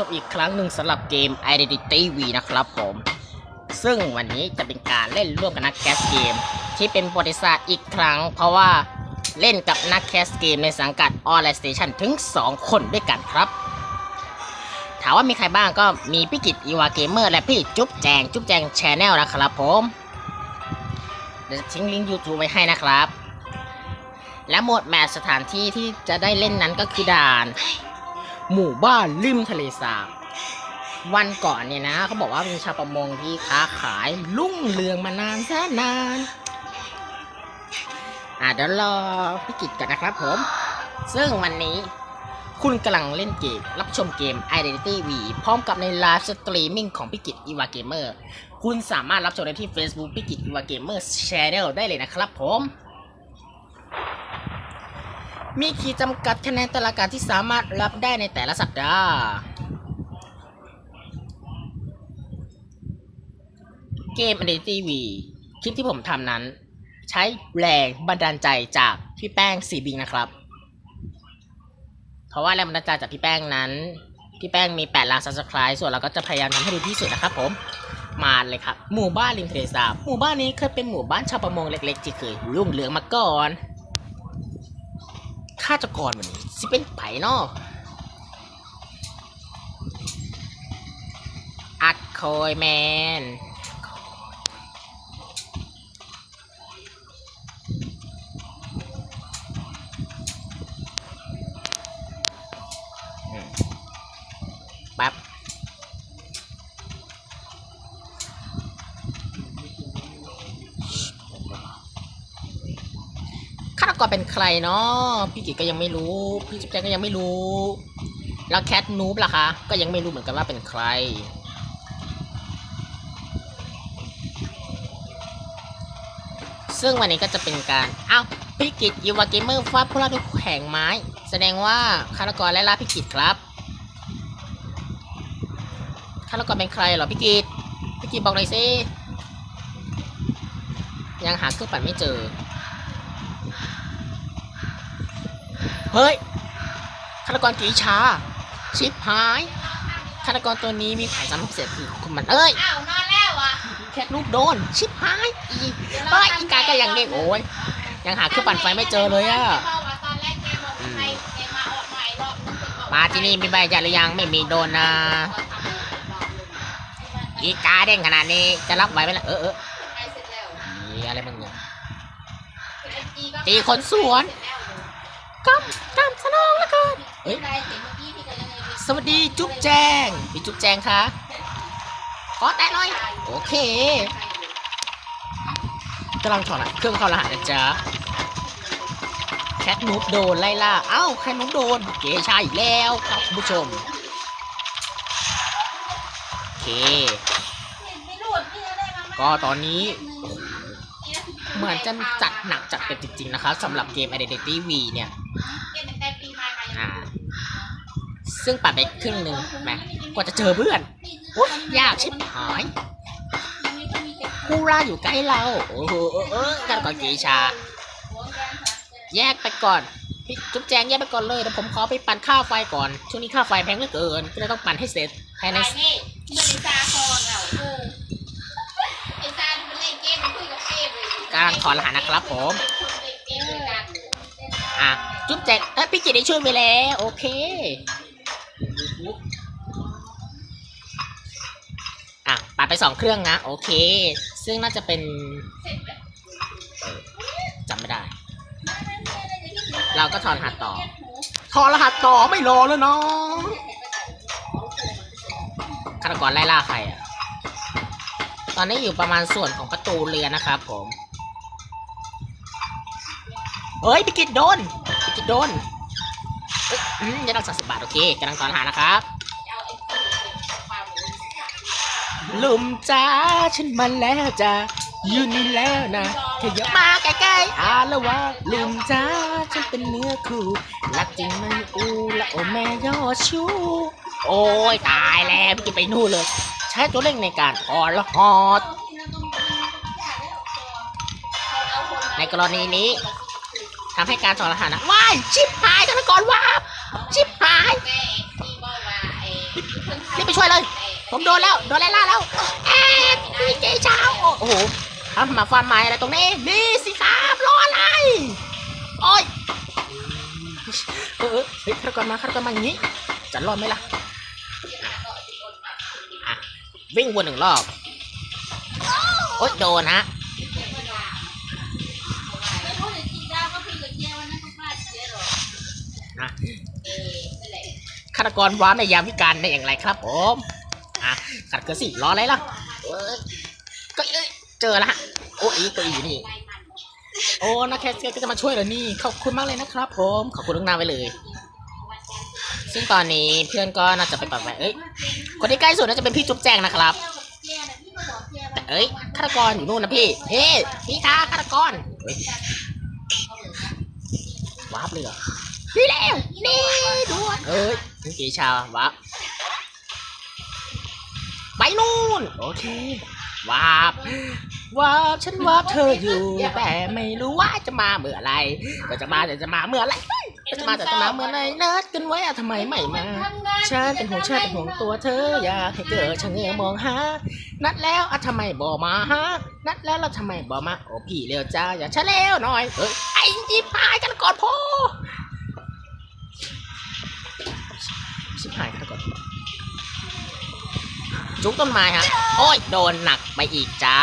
ชมอีกครั้งหนึ่งสำหรับเกม Identity V นะครับผม ซึ่งวันนี้จะเป็นการเล่นร่วมกับนักแคสเกม ที่เป็นประวัติศาอีกครั้ง เพราะว่าเล่นกับนักแคสเกมในสังกัด Online Station ถึง 2 คนด้วยกันครับ ถามว่ามีใครบ้างก็มีพี่กิตอีวาเกมเมอร์และพี่จุ๊บแจง จุ๊บแจงชแนลนะครับผมเดี๋ยวทิ้งลิงก์ YouTube ไว้ให้นะครับ และโหมดแมทสถานที่ที่จะได้เล่นนั้นก็คือด่าน หมู่บ้านริมทะเลสาบ วันก่อนเนี่ยนะเขาบอกว่ามีชาวประมงที่ค้าขายลุ่งเรืองมานานแสนนาน อะเดี๋ยวรอพิกิจกันนะครับผม ซึ่งวันนี้คุณกำลังเล่นเกม รับชมเกม Identity V พร้อมกับในไลฟ์สตรีมมิ่งของพิกิจอีวาเกมเมอร์คุณสามารถรับชมได้ที่ Facebook พิกิจอีวาเกมเมอร์ชแนลได้เลยนะครับผม มีขีดจำกัดคะแนนแต่ละการที่สามารถรับได้ในแต่ละสัปดาห์ เกม Identity V คลิปที่ผมทำนั้น ใช้แรงบันดาลใจจากพี่แป้งสีบิงนะครับ เพราะว่าแรงบันดาลใจจากพี่แป้งนั้น พี่แป้งมี 8 ล้าน subscribe ส่วนเราก็จะพยายามทำให้ดีที่สุดนะครับผมมาเลยครับ หมู่บ้านริมทะเลสาบหมู่บ้านนี้เคยเป็นหมู่บ้านชาวประมงเล็กๆที่เคยรุ่งเรืองมาก่อนาตกรวันนี้สิเป็นไผ่นออัดคอยแมน กรเป็นใครเนาะพี่กิจก็ยังไม่รู้ พี่จิ๊บแจงก็ยังไม่รู้ แล้วแคทนูบล่ะคะ ก็ยังไม่รู้เหมือนกันว่าเป็นใคร ซึ่งวันนี้ก็จะเป็นการอ้าวพี่กิจยูวาเกมเมอร์ฟาดพวกเราด้วยแข่งไม้ แสดงว่าฆาตกรไล่ล่าพี่กิจครับฆาตกรเป็นใครเหรอพี่กิจพี่กิจบอกหน่อยสิยังหาเครื่องปั่นไม่เจอ เฮ้ยฆาตกรกีชาชิปหายฆาตกรตัวนี้มีความสามารถพิเศษคือคุณมันเอ้ยอ้าวนอนแล้วอะแค่ลูกโดน ชิปหายอีเฮ้ยอีกาก็ยังเด็กโอ้ยยังหาเครื่องปั่นไฟไม่เจอเลยอะพราว่าตอนแรกเกมบอกใครเกมมาออกมาอีกรอบนึงเป็นบอกมาที่นี่มีใบจัดหรือยังไม่มีโดนนะอีกาเด้งขนาดนี้จะรับไหวไหมล่ะเออเออใครเสร็จแล้วนี่อะไรมึงเนี่ยจีก็ตีคนสวน กำกำสนองแล้วกันเอ้ยสวัสดีจุ๊บแจงพี่จุ๊บแจงคะขอแตะหน่อย โอเคกำลังถอดเครื่องเข้ารหัสนะจ๊ะแคทนูบโดนไล่ล่า เอ้าแคทนูบโดน เกชาอีกแล้วครับคุณผู้ชม โอเค ก็ตอนนี้ เหมือนจะจัดหนักจัดเป็นจริง ๆ นะครับสำหรับเกม Identity V เนี่ย เกมแต่ปีใหม่มา อ่า ซึ่งปัดไปครึ่งหนึ่งแหมกว่าจะเจอเพื่อนโอ๊ยยากชิบหายผู้ล่าอยู่ใกล้เรา โอ้โหเออกันก่อนกีชา แยกไปก่อนพี่จุ๊บแจงแยกไปก่อนเลยเดี๋ยวผมขอไปปั่นค่าไฟก่อน ช่วงนี้ค่าไฟแพงเหลือเกิน ก็เลยต้องปั่นให้เสร็จภายในไอ้นี่มันเป็นซาคอนเอาไอ้ซามันเล่นเกมคุยกับเกมเลยการถอนรหัสนะครับผมอะจุ๊บแจงเอ้พี่กิตได้ช่วยไปแล้ว โอเค อะปัดไปสองเครื่องนะ โอเค ซึ่งน่าจะเป็นจำไม่ได้ เราก็ถอนรหัสต่อ ถอนรหัสต่อไม่รอแล้วเนาะฆาตกรไล่ล่าใครอะ ตอนนี้อยู่ประมาณส่วนของประตูเรือนะครับผมเฮ้ยพิกิตโดนพิกิตโดนอืมยังต้องสักสิบบาทโอเคกำลังถอนหัสนะครับ ลุมจ้าฉันมาแล้วจ้าอยู่นี่แล้วนะเธออย่ามาใกล้ๆอาละวะลุมจ้าฉันเป็นเนื้อคู่รักจริงไหมอูละโอแม่ยอดชูโอ้ยตายแล้วพี่กินไปนู่นเลย ใช้ตัวเร่งในการถอนละหอดในกรณีนี้ทำให้การถอนรหัสนะว้ายชิบหายธนกรวาชิบหายแม่ที่บไปช่วยเลย ผมโดนแล้ว โดนไล่ล่าแล้วแอบพี่เจเช้าโอ้โหทำมาฟันไม้อะไรตรงนี้ นี่สิครับรออะไรโอ้ยเออเฮ้ยฆาตกรมาฆาตกรมาอย่างนี้ จะรอดไหมล่ะวิ่งวนหนึ่งรอบ โอ๊ยโดนฮะไม่รู้เลยจริงแล้วก็พี่กับเจ้าวันนั้นก็พลานะเออนั่นแหละฆาตกรว้าในยามวิการได้อย่างไรครับผม ขัดเกิดสิรออะไรล่ะเอ้ยก็เอ้ยเจอแล้วฮะโอ้ยเก็อีนี่ โอ้นะแคสเกตก็จะมาช่วยเหรอนี่ ขอบคุณมากเลยนะครับ ผม ขอบคุณล่วงหน้าไว้เลย ซึ่งตอนนี้เพื่อนก็น่าจะไปปรับไว้เอ้ย คนที่ใกล้สุดน่าจะเป็นพี่จุ๊บแจงนะครับเจ้ากับเจ้าน่ะพี่ก็บอกเจ้าแต่เอ้ยฆาตกรอยู่นู่นนะพี่ เฮ้พี่คะฆาตกรเฮ้ยวาร์ปเลยเหรอนี่แล้วนี่ด่วนเอ้ยเมื่อกี้ชาววาร์ป ไปนู่น โอเควาร์ปวาร์ปฉันวาร์ปเธออยู่ แต่ไม่รู้ว่าจะมาเมื่อไหรแต่จะมาแต่จะมาเมื่อไหรแต่จะมาแต่จะมาเมื่อไหรนัดกันไว้อะทำไมไม่มา ฉันเป็นห่วงฉันเป็นห่วงตัวเธออยากให้เกิดชะเง้อมองหา นัดแล้วอะทำไมบอกมาฮะ นัดแล้วเราทำไมบอกมา โอ้พี่เร็วจ้าอย่าช้าเร็วหน่อยเอ้ยไอ้ยิบหายกันก่อนพ่อชิบหายกันก่อน จุกต้นไม้ฮะ โอ้ย โดนหนักไปอีกจ้า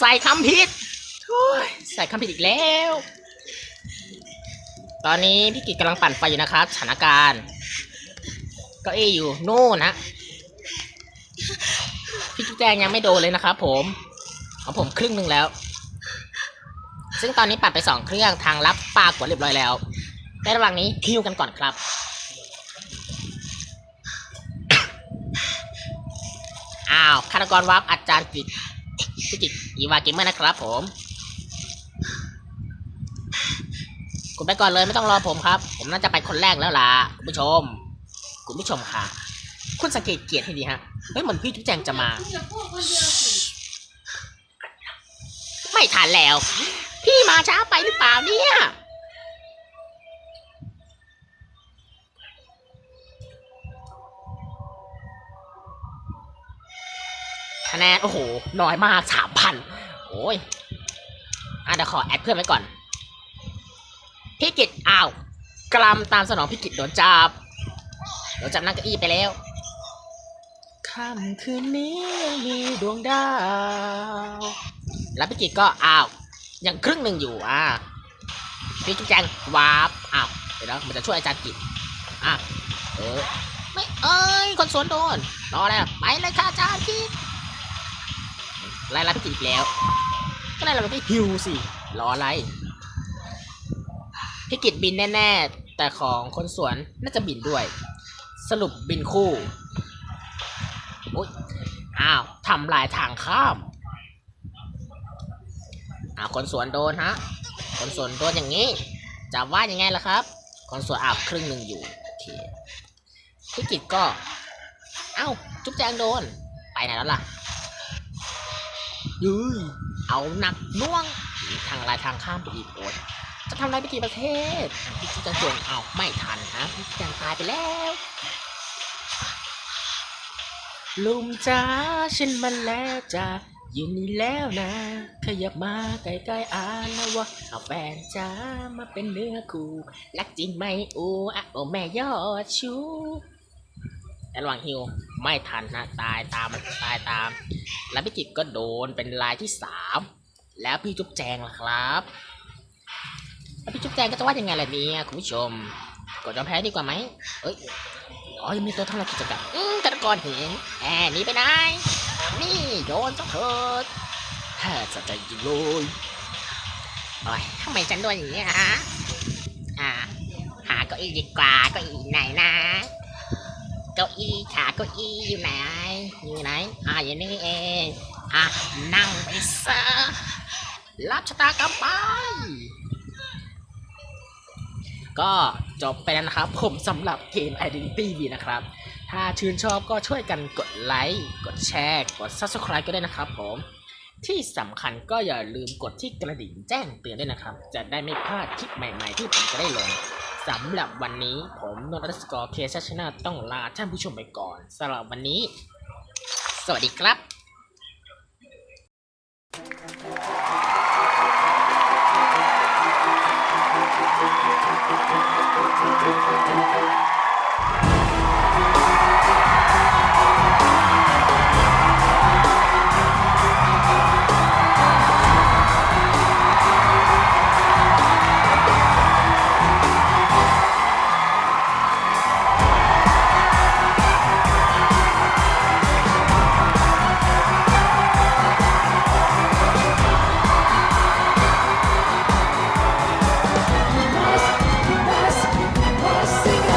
ใส่คำผิดใส่คำผิดอีกแล้ว ตอนนี้พี่กิจกำลังปั่นไฟอยู่นะครับสถานการณ์ ก็เออยู่โน่นนะพี่จุ๊แจงยังไม่โดนเลยนะครับผมของผมครึ่งหนึ่งแล้ว ซึ่งตอนนี้ปัดไปสองเครื่องทางลับปากดเรียบร้อยแล้ว ในระหว่างนี้ฮิวกันก่อนครับ อ้าวฆาตกรวับอาจารย์กิจกิจอีวาเกมเมอร์นะครับผม คุณไปก่อนเลยไม่ต้องรอผมครับ ผมน่าจะไปคนแรกแล้วล่ะคุณผู้ชม คุณผู้ชมค่ะ คุณสังเกตเกียรติให้ดีฮะ เฮ้ยเหมือนพี่จุ๊บแจงจะมา ไม่ทันแล้ว พี่มาช้าไปหรือเปล่าเนี่ย คะแนนโอ้โหน้อยมากสามพันโอ้ยอะเดี๋ยวขอแอดเพื่อนไว้ก่อนพี่กิตอ้าวกลัมตามสนองพี่กิตโดนจับโดนจับนั่งเก้าอี้ไปแล้วค่ำคืนนี้มีดวงดาว แล้วพี่กิจก็อ้าวยังครึ่งหนึ่งอยู่อะพี่กิจแจงวาร์ปอ้าวเดี๋ยวมันจะช่วยอาจารย์กิจอะเออไม่เอ้ยคนสวนโดนรอแล้วไปเลยค่ะอาจารย์กิจ ไล่ละพี่กิจอีกแล้ว ก็ไล่ละพี่ฮิวสิรออะไรพี่กิจบินแน่ๆ แต่ของคนสวนน่าจะบินด้วย สรุปบินคู่อุ๊ยอ้าวทำลายทางข้ามอ่าคนสวนโดนฮะ คนสวนโดนอย่างนี้จะว่ายังไงล่ะครับ คนสวนอาบครึ่งหนึ่งอยู่ทีพี่กิจก็ เอ้า จุ๊บแจงโดน ไปไหนแล้วล่ะ ยุยเอาหนักน่วงทางลายทางข้ามไปอีกโอ้ยจะทำอะไรไปกี่ประเทศอะพี่จุ๊บแจงเอาไม่ทันฮะพี่จุ๊บแจงตายไปแล้วลุมจ้าฉันมันแล้วจ้าอยู่นี่แล้วนะ ขยับมาใกล้ๆอ่านนะว่าเอาแฟนจ้ามาเป็นเนื้อคู่รักจริงไหมอูอะโอแม่ยอดชู ระหว่างฮิวไม่ทันนะตายตามมันตายตาม แล้วพี่กิจก็โดนเป็นลายที่สามแล้วพี่จุ๊บแจงล่ะครับแล้วพี่จุ๊บแจงก็จะว่ายังไงล่ะเนี่ยคุณผู้ชมกดยอมแพ้ดีกว่าไหมเอ้ยอ๋อยังมีตัวทำลายกิจกรรมอืมฆาตกรเห็นแอบหนีไปไหนนี่โดนซะเถิดแฮ่สะใจจริงเลยโอ้ยทำไมฉันโดนอย่างนี้ฮะอ่าหาเก้าอี้ดีกว่าเก้าอี้ไหนนะ เก้าอี้ขาเก้าอี้อยู่ไหนอยู่ไหนอ่าอยู่นี่เองอะนั่งไปซะรับชะตากรรมไป ก็จบไปแล้วนะครับ ผมสำหรับเกม Identity V นะครับ ถ้าชื่นชอบก็ช่วยกันกดไลค์กดแชร์ กด Subscribe ก็ได้นะครับผมที่สำคัญก็อย่าลืมกดที่กระดิ่งแจ้งเตือนด้วยนะครับ จะได้ไม่พลาดคลิปใหม่ๆที่ผมจะได้ลง สำหรับวันนี้ผมนนท์รัสกอร์เคชชนาต้องลาท่านผู้ชมไปก่อนสำหรับวันนี้ สวัสดีครับ